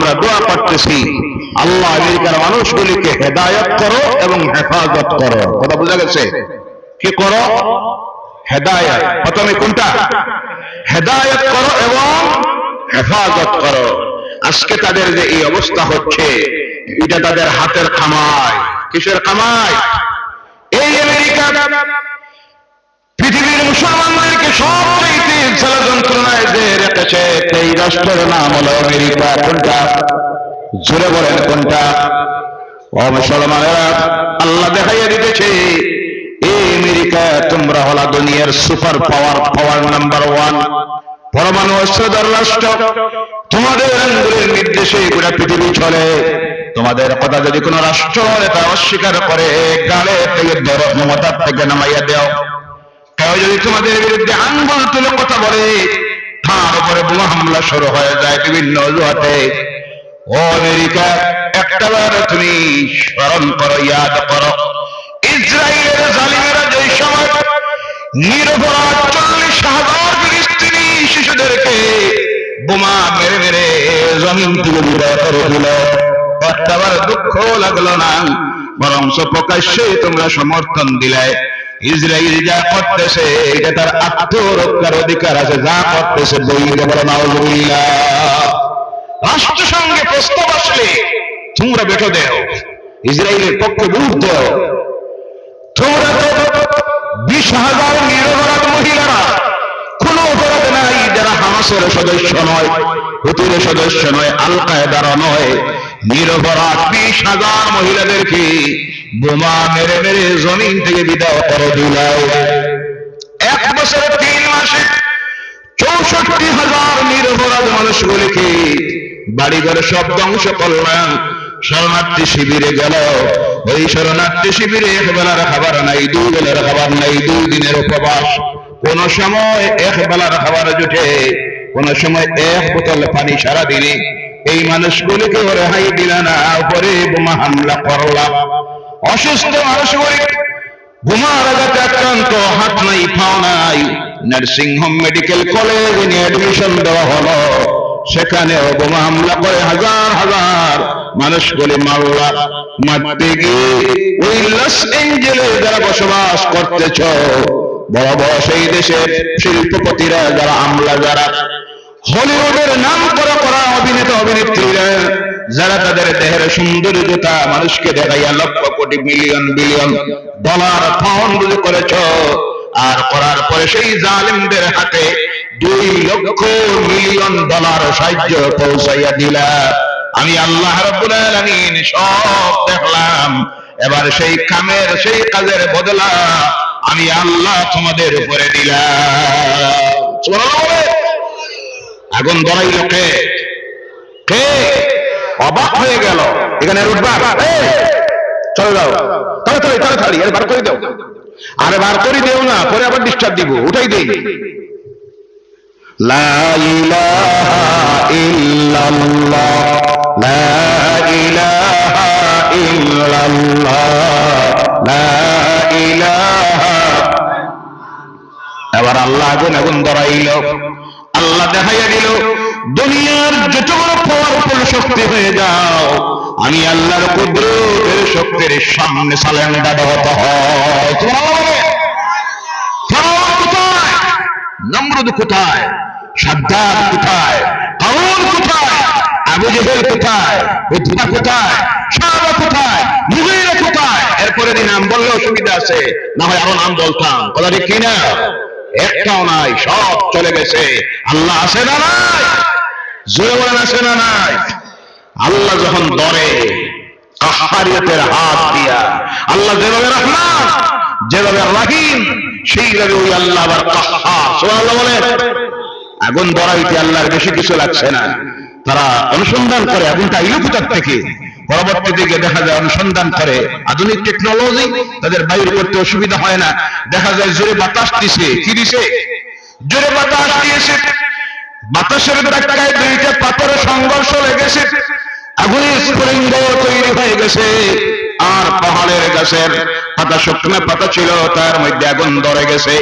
আমরা দোয়া করতেছি, আল্লাহ আমেরিকার মানুষগুলিকে হেদায়ত করো এবং হেফাজত করো। কথা বোঝা গেছে? কি করো? হেদায়ত। প্রথমে কোনটা? হেদায়ত করো এবং হেফাজত করো। আজকে তাদের যে এই অবস্থা হচ্ছে, এটা তাদের হাতের কামাই। কিসের কামাই? রেখেছে এই রাষ্ট্রের নাম হলো আমেরিকা। কোনটা? জোরে বলেন, কোনটা? ও মুসলমানেরা, আল্লাহ দেখাইয়া দিতেছে এই আমেরিকা, তোমরা হলা দুনিয়ার super power power number one. পরমাণু অস্ত্রধার রাষ্ট্র, তোমাদের আঙ্গুলের নির্দেশে গোটা পৃথিবী চলে। তোমাদের কথা যদি কোনো রাষ্ট্র এটা অস্বীকার করে, গালে থেকে ধরো, ক্ষমতার থেকে নামাইয়া দেও। কেউ যদি তোমাদের বিরুদ্ধে আঙ্গুল তুলে কথা বলে তার উপরে বোমা হামলা শুরু হয়ে যায় বিভিন্ন অজুহাতে ও আমেরিকা, একটা বার তুমি স্মরণ করো, ইয়াদ করো। ইসরায়েলের জালিমেরা যে সময় নিরপরাধ চল্লিশ হাজার ফিলিস্তিনি শিশুদেরকে বোমা মেরে মেরে জমিন থেকে বিদায় করে দিল। একটাবার দুঃখ লাগল না বরং প্রকাশ্যে তোমরা সমর্থন দিলে। ইসরায়েল যা করতেছে, এটা তার আত্মরক্ষার অধিকার আছে, যা করতেছে বই বলো নাউজুবিল্লাহ। রাষ্ট্রসংঘে প্রস্তাব আসলে, তোমরা বেটো দেও ইসরায়েলের পক্ষে ভোট দেও তোমরা তো বিশ হাজার নিরপরাধ মহিলারা, কোন অপরাধ নাই যারা হামাসের সদস্য নয়, হুতুর সদস্য নয় আল কায়দার নয়। নিরপরাধ বিশ হাজার মহিলাদেরকে বোমা মেরে মেরে জমিন থেকে বিদায় করে দিলাও এক বছরে তিন মাসে চৌষট্টি হাজার নিরপরাধ মানুষগুলিকে বাড়ি ঘরে সব ধ্বংস করলাম। শরণার্থী শিবিরে গেল। ওই শরণার্থী শিবিরে এক বেলার খাবার নাই দুই বেলার খাবার নাই দুই দিনের উপবাস। কোন সময় এক বেলার খাবার জুটে, কোন সময় এক বোতল পানি সারা দিনে। এই মানুষগুলিকে রেহাই দিল না উপরে বোমা হামলা করলাম। অসুস্থ মানুষগুলি বোমার আঘাতে আক্রান্ত হাত নাই, পাও নাই। নার্সিং হোম মেডিকেল কলেজ নিয়ে অ্যাডমিশন দেওয়া হলো। সেখানেও বোমা হামলা করে হাজার হাজার মানুষগুলি মারলা মারতে গিয়ে ওই লস এঞ্জেলে যারা বসবাস করতেছ, বড় বড় সেই দেশের শিল্পপতিরা, যারা আমলা যারা। হলিউডের নাম করা করা অভিনেতা, অভিনেত্রীরা যারা তাদের দেহের সৌন্দর্যতা মানুষকে দেখাইয়া লক্ষ কোটি মিলিয়ন বিলিয়ন ডলার পাউন্ড করেছ, আর করার পরে সেই জালিমদের হাতে দুই লক্ষ মিলিয়ন ডলার সাহায্য পৌঁছাইয়া দিলা। আমি আল্লাহ রাব্বুল সব দেখলাম। এবার সেই কামের, সেই কাজের বদলা আমি আল্লাহ তোমাদের উপরে দিলাম। আগুন ধরাইল কে? অবাক হয়ে গেল। এখানে আর উঠবা? এই, চলে যাও। তাড়াতাড়ি তাড়াতাড়ি আরে বার করে দাও। আরে বার করে দেও না পরে আবার ডিস্টার্ব দিব উঠাই দেই। এবার আল্লাহ আগুন আগুন ধরাইল আল্লাহ দেখাইয়া দিল দুনিয়ার যত শক্তি হয়ে যাও। আমি আল্লাহর কুদরতের শক্তির সামনে সালেন্ডার হতে কোথায়? নমরুদ কোথায়? সাদ্দাত কোথায়? কারুন কোথায়? আবু জেহেল কোথায়? উদ্ভা কোথায়? সাহাবা কোথায়? মুগীরা কোথায়? এরপরে দিন নাম বললে অসুবিধা আছে। না হয় আরও নাম বলতাম। কথা ঠিক কিনা? একটাও নাই, সব চলে গেছে। আল্লাহ আছে না নাই? জোরে বলেন, আছে না নাই? আল্লাহ যখন ধরে কাহারিয়তের হাত দিয়া, আল্লাহ যেভাবে রহমান, যেভাবে রাহিম, সেইভাবে ওই আল্লাহ আবার কাহার সুবহানাল্লাহ বলেন আগুন ধরাইতে আল্লাহর বেশি কিছু লাগছে না। তারা অনুসন্ধান করে আগুনটা আইলো থেকে। পরবর্তী দিকে দেখা যায় অনুসন্ধান করে আধুনিক টেকনোলজি, তাদের বাইরে করতে অসুবিধা হয় না। দেখা যায় জোরে বাতাস দিছে। কি দিছে? জোরে বাতাস দিয়েছে। বাতাসের ধাক্কায় দুইটা পাথরের সংঘর্ষ লেগেছে। আগুনের স্ফুলিঙ্গ তৈরি হয়ে গেছে। আর পাহাড়ের গাছের পাতা শুকনো পাতা ছিল, তার মধ্যে আগুন ধরে গেছে।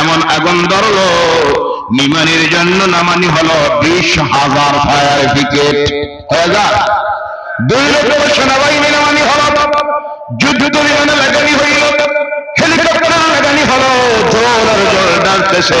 এমন আগুন ধরলো, নিমানির জন্য নামানি হলো বিশ হাজার ফায়ার ব্রিগেড। হাজার দুই লক্ষ সেনাবাহিনী নামানি হলো, যুদ্ধ বিমানে লাগানি হইল, হেলিকপ্টার লাগানি হলো জোর জোর ডাকতেছে।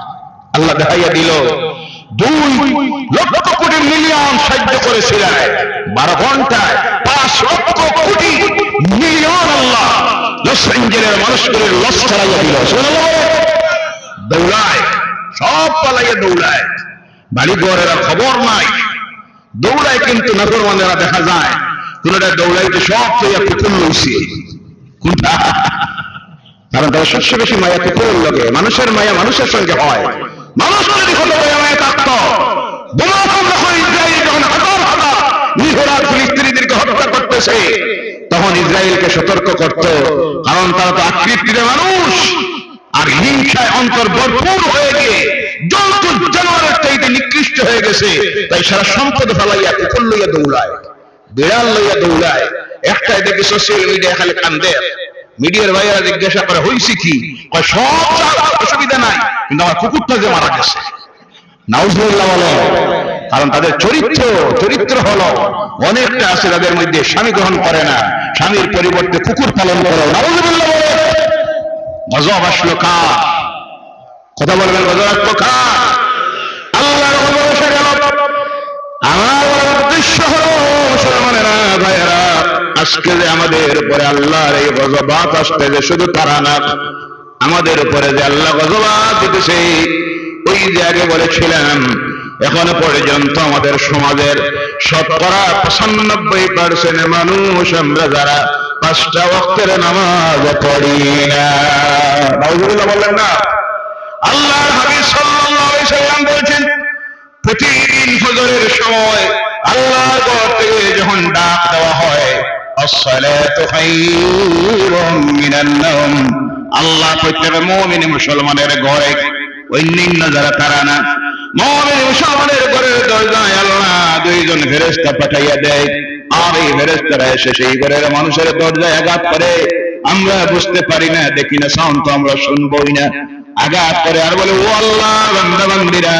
আল্লাহ দেখাইয়া দিল, দুই লক্ষ কোটি মিলিয়ন সাহায্য করেছিলেন। বারো ঘন্টায় পাঁচ লক্ষ কোটি মিলিয়ন আল্লাহ লস এঞ্জেলের মানুষগুলির লস ছাড়াইয়া দিল। দৌড়ায়, সব পালাইয়া দৌড়ায়। বাড়ি ঘরেরা খবর নাই। দৌড়ায় কিন্তু নাফরমানেরা দেখা যায়, কোনটা দৌড়াইতে সব তৈয়া কুকুর লইছে। কোনটা? কারণ তারা সবচেয়ে বেশি মায়া কুকুরের লোকে মানুষের মায়া মানুষের সঙ্গে হয়। মানুষ যদি হলো মায়া মায়া থাকত বোমা হামলা ইসরায়েল যখন হাজার হাজার নিহরা ফিলিস্তিনিদেরকে হত্যা করতেছে, তখন ইসরায়েলকে সতর্ক করত, কারণ তারা তো মানুষ। আর হিংসায় অন্তর ভরপুর হয়ে গিয়ে জন্তু জানোয়ারের চাইতে নিকৃষ্ট হয়ে গেছে। তাই সারা সম্পদ ফেলাইয়া, কুকুর লইয়া দৌড়ায়, বিড়াল লইয়া দৌড়ায়। একটাই দেখি সোশ্যাল মিডিয়া খালি কান্দে মিডিয়ার ভাইয়েরা জিজ্ঞাসা করে, হইছে কি? সব অসুবিধা নাই। কিন্তু আমার কুকুরটা যে মারা গেছে। কারণ তাদের চরিত্র চরিত্র হলো অনেকটা আছে তাদের মধ্যে স্বামী গ্রহণ করে না, স্বামীর পরিবর্তে কুকুর পালন করো। গজব আসলো কার? কথা বলবেন, গজব আসলো কার? আল্লাহর আমার উদ্দেশ্য হলো, মুসলমানেরা, ভাইয়েরা, আজকে যে আমাদের উপরে আল্লাহর এই গজবাত আসতে যে শুধু তারা না আমাদের উপরে যে আল্লাহ দিতেছে, ওই যে আগে বলেছিলাম, এখনও পর্যন্ত আমাদের সমাজের শতকরা পঁচানব্বই পার্সেন্ট মানুষ আমরা যারা পাঁচটা ওয়াক্তের নামাজ পড়ি না। বললেন না। আল্লাহর হাবিব সাল্লাম বলেছেন, প্রতিদিন ফজরের সময় আল্লাহর ঘর যখন ডাক দেওয়া হয়, আসসালাতু খায়রুম মিনান নাওম আল্লাহ প্রত্যেক মুমিন মুসলমানের ঘরে, অন্যান্য যারা তারা না, মুমিন মুসলমানের ঘরের দরজায় আল্লাহ দুইজন ফেরেশতা পাঠাইয়া দেয়। আর এই ফেরেশতারা এসে সেই ঘরের মানুষের দরজায় আঘাত করে। আমরা বুঝতে পারি না, দেখি না সাউন্ড তো আমরা শুনবই না। আঘাত করে আর বলে, ও আল্লাহ, বান্দা বান্দিরা,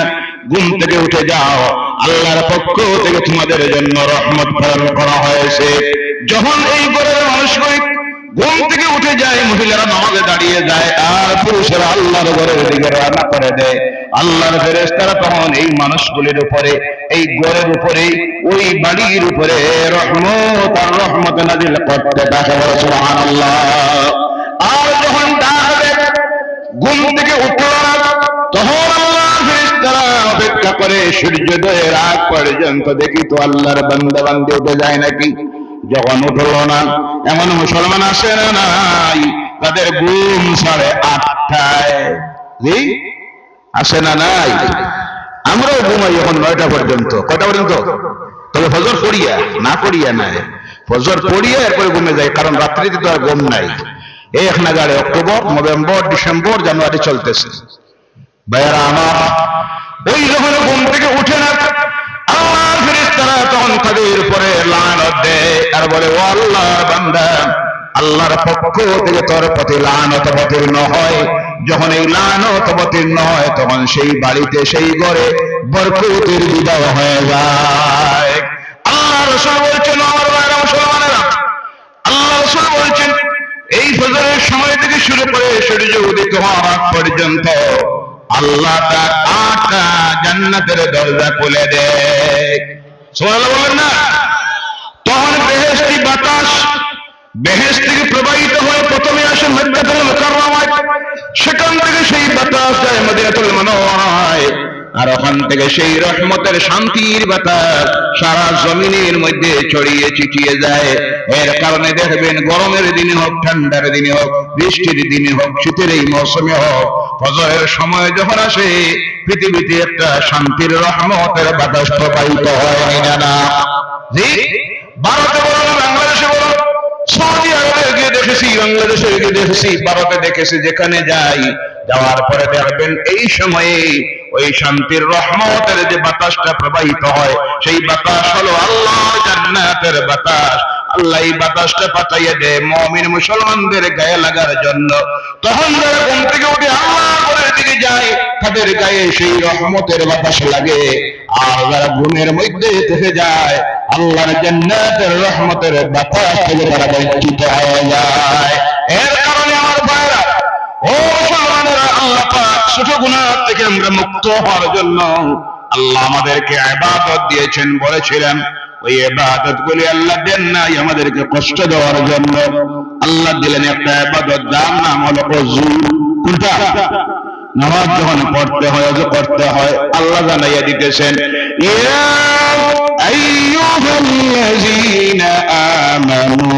ঘুম থেকে উঠে যাও। আল্লাহর পক্ষ থেকে তোমাদের জন্য রহমত প্রেরণ করা হয়েছে। যখন এই মানুষগুলি ঘুম থেকে উঠে যায়, মহিলারা নামাজে দাঁড়িয়ে যায়, আর পুরুষেরা আল্লাহর ঘরের দিকে রান্না করে দেয়। আল্লাহর ফেরেশতারা তখন এই মানুষগুলির উপরে, এই ঘরের উপরে, ওই বাড়ির উপরে রহমত আর রহমত নাজিল করতে দেখা থাকে সুবহানাল্লাহ। আর যখন ডাকবে ঘুম থেকে উঠল তখন অপেক্ষা করে, সূর্যোদয়ের আগ পর্যন্ত দেখি তো আল্লাহর বান্দা বান্দি উঠে যায় নাকি? যখন উঠল না, এমন মুসলমান আসে না নাই, তাদের ঘুম সাড়ে আটটায়। আসে না নাই? আমরাও ঘুমাই এখন নয়টা পর্যন্ত। কয়টা পর্যন্ত? তবে ফজর পড়িয়া, না পড়িয়া নাই। ফজর পড়িয়া এরপরে ঘুমে যায়, কারণ রাত্রিতে তো আর ঘুম নাই। এক নাগারে অক্টোবর, নভেম্বর, ডিসেম্বর, জানুয়ারি চলতেছে। ভাইয়ারা আমার, ওই যখন ঘুম থেকে উঠে না ফেরেশতারা তখন তাদের উপরে লানত দেয়। আর বলে, ও আল্লাহ, বান্দা, আল্লাহর পক্ষ থেকে তোর প্রতি লানত অবতীর্ণ হয়। যখন এই লানত অবতীর্ণ হয়, তখন সেই বাড়িতে, সেই ঘরে বরকতের বিদায় হয়ে যায়। আল্লাহ রসুল বলছেন, আমার ভাইরা মুসলমানেরা আল্লাহ রসুল বলছেন, এই ফজরের সময় থেকে শুরু করে সূর্য উদিত হওয়ার পর্যন্ত আল্লাহ তার আটটা জান্নাতের দরজা খুলে দেয়। তখন বেহেশতি বাতাস বেহেশ থেকে প্রবাহিত হয়ে প্রথমে আসে সেখান থেকে সেই বাতাস যায় মদিনাতুল আর ওখান থেকে সেই রহমতের শান্তির বাতাস সারা জমিনের মধ্যে ছড়িয়ে ছিটিয়ে যায়। এর কারণে দেখবেন গরমের দিনে হোক, ঠান্ডার দিনে হোক, বৃষ্টির দিনে হোক, শীতের এই মৌসুমে হোক ফজরের সময় যখন আসে, পৃথিবীতে একটা শান্তির রহমতের বাতাস প্রবাহিত হয় না না। জি? ভারতে বলুন বাংলাদেশে বলুন সৌদি আরবে গিয়ে দেখেছি, বাংলাদেশে গিয়ে দেখেছি, ভারতে দেখেছি, যেখানে যাই, যাওয়ার পরে দেখবেন এই সময়ে ওই শান্তির রহমতের যে বাতাসটা প্রবাহিত হয়, সেই বাতাস হলো আল্লাহর জান্নাতের বাতাস। আল্লাহ বাতাসটা পাঠাইয়া দেয়। মমিন মুসলমানদের গায়ে লাগার জন্য। তখন যারা ঘুম থেকে উঠে আল্লাহ দিকে যায়। তাদের গায়ে সেই রহমতের বাতাস লাগে। আর যারা ঘুমের মধ্যে থেকে যায়, আল্লাহর জান্নাতের রহমতের বাতাস থেকে তারা বঞ্চিত হয়ে যায়। এর কারণে আমার ভাইরা ও মুসলমানেরা, আল্লাহ পাক ছোট গুনাহ থেকে আমরা মুক্ত হওয়ার জন্য আল্লাহ আমাদেরকে ইবাদত দিয়েছেন, বলেছিলেন, ওই ইবাদত গুলি আল্লাহ দেন নাই আমাদেরকে কষ্ট দেওয়ার জন্য। আল্লাহ দিলেন একটা ইবাদত যার নাম হলো কোনটা? নামাজ যখন পড়তে হয়, অজু করতে হয়, আল্লাহ জানাইয়া দিতেছেন আমানু